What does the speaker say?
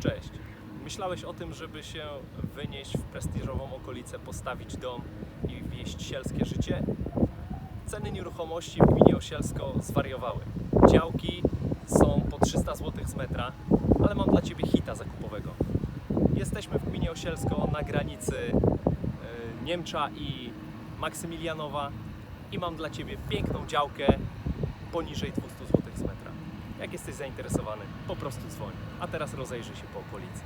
Cześć. Myślałeś o tym, żeby się wynieść w prestiżową okolicę, postawić dom i wieść sielskie życie? Ceny nieruchomości w gminie Osielsko zwariowały. Działki są po 300 zł z metra, ale mam dla Ciebie hita zakupowego. Jesteśmy w gminie Osielsko na granicy e, Niemcza i Maksymilianowa i mam dla Ciebie piękną działkę poniżej 200 zł z metra. Jak jesteś zainteresowany, po prostu dzwoń. A teraz rozejrzyj się po okolicy.